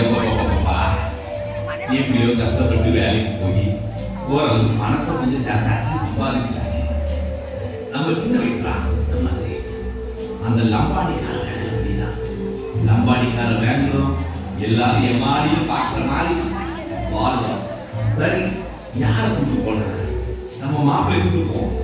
எப்பப்பா எப்படியோ கஷ்டப்பட்டு வேலைக்கு போய் ஓரளவு பணத்தை கொஞ்சம் சேர்த்தாச்சு சம்பாதிச்சாச்சு. நம்ம சின்ன வயசுல ஆசை மாதிரி அந்த லம்பாடிக்கார வேலை அப்படின்னா லம்பாடிக்கார வேணும் எல்லாரும் என் மாதிரியும் பார்க்குற மாதிரி வாழ்வோம் சரி யாரை கூப்பிட்டு போன நம்ம மாப்பிள்ளை கூப்பிட்டு போவோம்.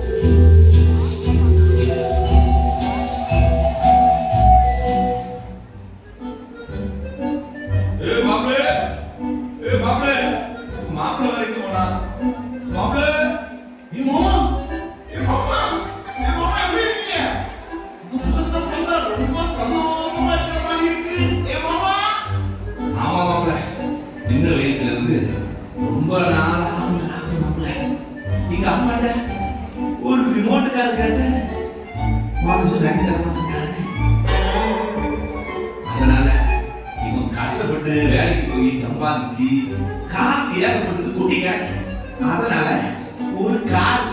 சின்ன வயசுல இருந்து ரொம்ப நாளா ஒரு ஆசை எங்க அம்மாட்ட ஒரு ரிமோட் கார் கேட்ட மனுஷன் வாங்கி தர மாட்டேங்கிறாரு அதனால இவன் கஷ்டப்பட்டு வேலைக்கு போய் சம்பாதிச்சு காசு ஏகப்பட்டது கொட்டி கிடைக்கும் அதனால ஒரு கார்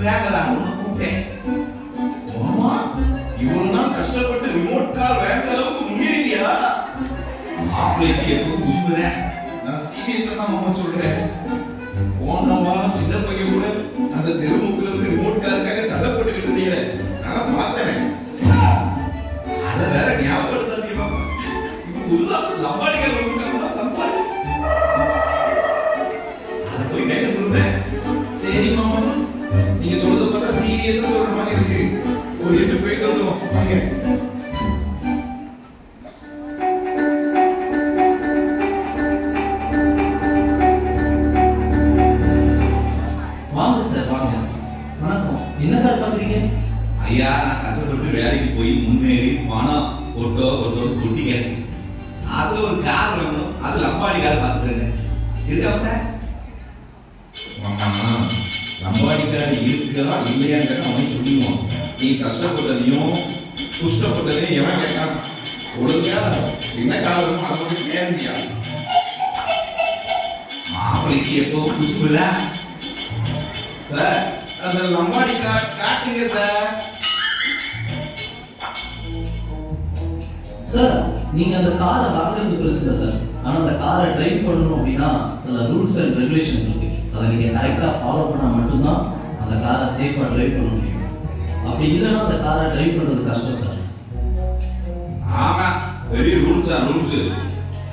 வேங்கலாம்னு கூப்பிட்டேன். ஆமா இவ்வளவு நாள் கஷ்டப்பட்டு ரிமோட் கார் வாங்குற அளவுக்கு முன்னேறியா மாப்பிள்ளைக்கு எப்பவும் குசுறேன் நான் சீரியஸா தான் மாமா சொல்றேன். போன வாரம் சின்ன பையன் கூட அந்த தெருமுக்குல இருந்து ரிமோட் காருக்காக சண்டை போட்டுக்கிட்டு இருந்தீங்களே. நான் பார்த்தேன். அத வேற ஞாபகப்படுத்தாதீங்க இப்ப புதுசா அதுல ஒரு கார் வேணும். அது லம்பாடி கார் பார்த்துக்கிறேங்க இருக்காம ஆமா. லம்பாடிக்கார இருக்கா இல்லையான்னு கேட்டா அவனே சொல்லிடுவான். நீ கஷ்டப்பட்டதையும் குஷ்டப்பட்டதையும் எவன் கேட்டான்? ஒழுங்கா என்ன காரணமோ அதை மட்டும் கேந்தியா மாப்பிள்ளைக்கு எப்போ குசுகுதா சார் அந்த லம்பாடிக்கார காட்டுங்க சார். சார் நீங்க அந்த காரை வாங்குறது பெருசு இல்லை சார் ஆனால் அந்த காரை ட்ரைவ் பண்ணணும் அப்படின்னா சில ரூல்ஸ் அண்ட் ரெகுலேஷன் இருக்கு. அதை நீங்க கரெக்டா ஃபாலோ பண்ணா மட்டும்தான் அந்த காரை சேஃபா ட்ரைவ் பண்ண முடியும். அப்படி இல்லைன்னா அந்த காரை ட்ரைவ் பண்றது கஷ்டம் சார் ஆமா பெரிய ரூல்ஸ் தான் ரூல்ஸ்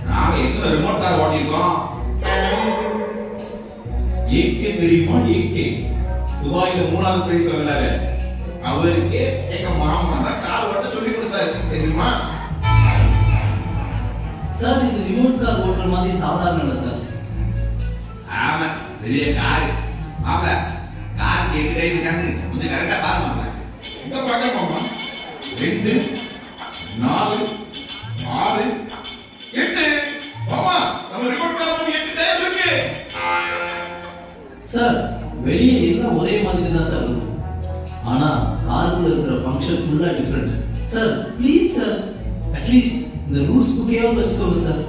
நாங்க எத்தனை ரிமோட் கார் ஓட்டியிருக்கோம்? ஏகே தெரியுமா? ஏகே துபாயில மூணாவது பிரைஸ் வந்தாரு அவருக்கே எங்க மாமா தான் கார் ஓட்ட சொல்லி கொடுத்தாரு தெரியுமா? சார் இது ரிமோட் கார் ஓட்டுற மாதிரி சாதாரண இல்லை சார். ஆமா பெரிய கார் மாப்பிள்ள கார் கேட்டுட்டே இருக்காங்க கொஞ்சம் கரெக்டா பாரு மாப்பிள்ள இந்த பார்க்க மாமா? ரெண்டு நாலு ஆறு எட்டு. மாமா நம்ம ரிமோட் கார் வந்து எட்டு டயர் இருக்கு. சார் வெளியே எல்லாம் ஒரே மாதிரி தான் சார் இருக்கும். ஆனா காருக்குள்ள இருக்கிற ஃபங்க்ஷன் ஃபுல்லா டிஃப்ரெண்ட் சார் ப்ளீஸ் சார் இந்த ரூல்ஸ் புக்கையாவது வச்சுக்கோங்க சார்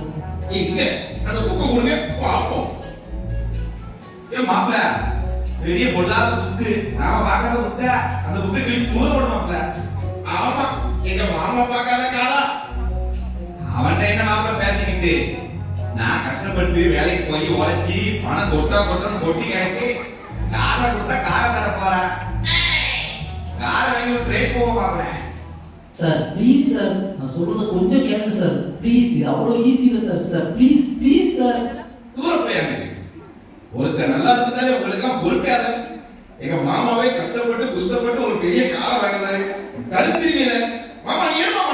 இங்க. அந்த புக்கை கொடுங்க. பார்ப்போம். ஏ மாப்பிள்ள பெரிய பொல்லாத புக்கு நாம பார்க்காத புக்க அந்த புக்கை கிழிச்சு தூரம் போட மாப்பிள்ள ஆமா. எங்க மாமா பார்க்காத காரா அவன்கிட்ட என்ன மாப்பிள்ள பேசிக்கிட்டு? நான் கஷ்டப்பட்டு வேலைக்கு போய் உழைச்சி பணம் கொட்டா கொட்டணும் கொட்டி கிடக்கு காரை கொடுத்தா காரை தர போறேன். காரை வாங்கி ட்ரெயின் போவோம் மாப்பிள்ள சார் ப்ளீஸ் சார் நான் சொல்றத கொஞ்சம் கேளுங்க சார் ப்ளீஸ் இது அவ்வளோ ஈஸி இல்லை sir sir please please sir தூரம் போய் ஒருத்தர் நல்லா இருந்தாலே உங்களுக்கெல்லாம் பொறுக்காத. எங்க மாமாவே கஷ்டப்பட்டு குஷ்டப்பட்டு ஒரு பெரிய காரை வாங்கினாரு. தடுத்துருவீங்க. மாமா நீ ஏன் மாமா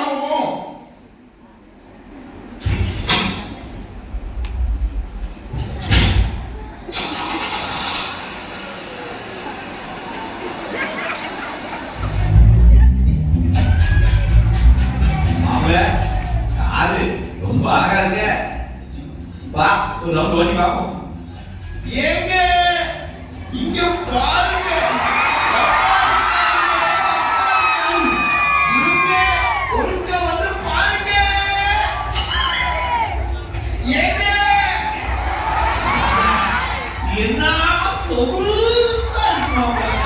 என்ன சொகுசா இருக்கு மாப்பிள்ள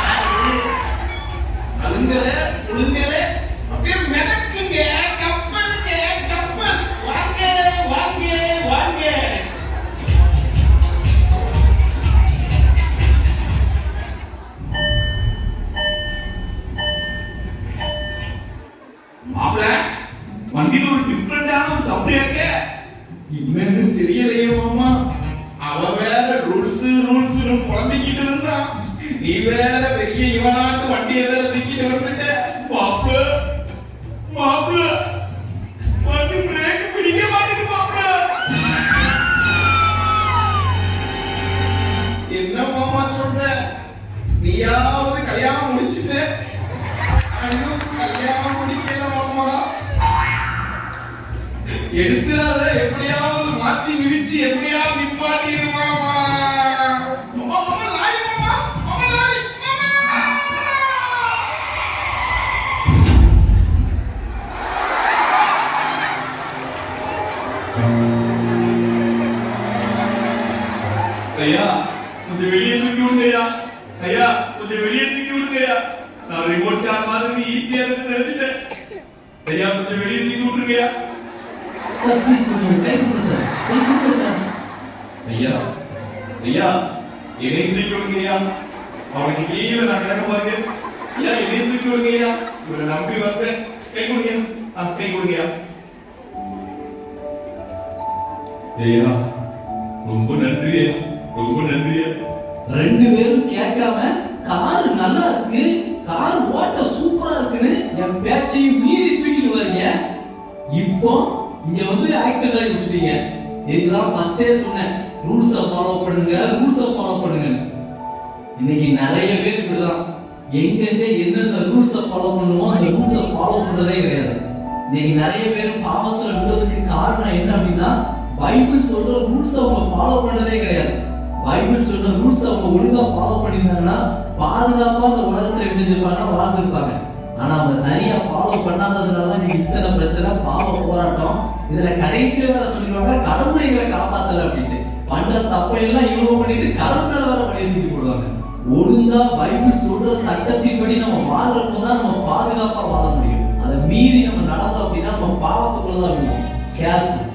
நீ வேற பெரிய இவனாட்டு வண்டியை வேற தூக்கிட்டு வந்துட்ட. மாப்பிள மாப்பிள வண்டி பிரேக் பிடிக்க மாட்டேங்குது மாப்பிள. என்ன மாமா சொல்ற? நீயாவது கல்யாணம் முடிச்சுட்ட. இன்னும் கல்யாணம் முடிக்கல மாமா. எடுத்துறாத எப்படியாவது மாத்தி மிதிச்சு எப்படியாவது நிப்பாட்டிடு. வெளியே தூக்கி விடுங்கய்யா நான் ரிமோட் கார் மாதிரி ஈஸியா இருக்கு நினைச்சிட்டேன் ஐயா கொஞ்சம் வெளியே தூக்கி விட்டுருங்கய்யா சார் ப்ளீஸ் கொஞ்சம் டைம் கொடுங்க சார் கை கொடுங்க சார் ஐயா ஐயா என்னையும் தூக்கி விடுங்க ஐயா அவனுக்கு கீழே நான் கிடக்க பாருங்க ஐயா என்னையும் தூக்கி விடுங்க ஐயா இவனை நம்பி வந்தேன் கை கொடுங்க ஆ கை கொடுங்க ஐயா ஐயா ரொம்ப நன்றி ஐயா ரொம்ப நன்றி ஐயா ரெண்டு பேரும் கேட்காம கார் நல்லா இருக்கு. கார் ஓட்ட சூப்பரா இருக்குன்னு என் பேச்சையும் மீறி தூக்கிட்டு வரீங்க இப்போ இங்க வந்து ஆக்சிடென்ட் ஆகி விட்டுட்டீங்க. இதுதான் ஃபர்ஸ்டே சொன்னேன். ரூல்ஸை ஃபாலோ பண்ணுங்க ரூல்ஸை ஃபாலோ பண்ணுங்கன்னு. இன்னைக்கு நிறைய பேர் இப்படிதான். எங்கெங்க என்னென்ன ரூல்ஸை ஃபாலோ பண்ணுமோ அந்த ரூல்ஸை ஃபாலோ பண்றதே கிடையாது. இன்னைக்கு நிறைய பேர் பாவத்துல விடுறதுக்கு காரணம் என்ன அப்படின்னா பைபிள் சொல்ற ரூல்ஸ் அவங்க ஃபாலோ பண்ணதே கிடையாது. பைபிள் சொல்ற ரூல்ஸ் அவங்க ஒழுங்கா ஃபாலோ பண்ணியிருந்தாங்கன்னா பாதுகாப்பா அந்த உலகத்துல என்ன செஞ்சிருப்பாங்கன்னா வாழ்ந்துருப்பாங்க. ஆனா அவங்க சரியா ஃபாலோ பண்ணாததுனால தான் இத்தனை பிரச்சனை பாவ போராட்டம் இதுல கடைசியில வேற சொல்லிடுவாங்க கடவுளை எங்களை காப்பாத்தல அப்படின்ட்டு. பண்ற தப்பையெல்லாம் இவ்வளோ பண்ணிட்டு கடவுள் மேல வேற பழைய தூக்கி போடுவாங்க. ஒழுங்கா பைபிள் சொல்ற சட்டத்தின்படி நம்ம வாழ்றப்போ தான் நம்ம பாதுகாப்பா வாழ முடியும். அதை மீறி நம்ம நடந்தோம் அப்படின்னா நம்ம பாவத்துக்குள்ளதான் தான் கேர்ஃபுல்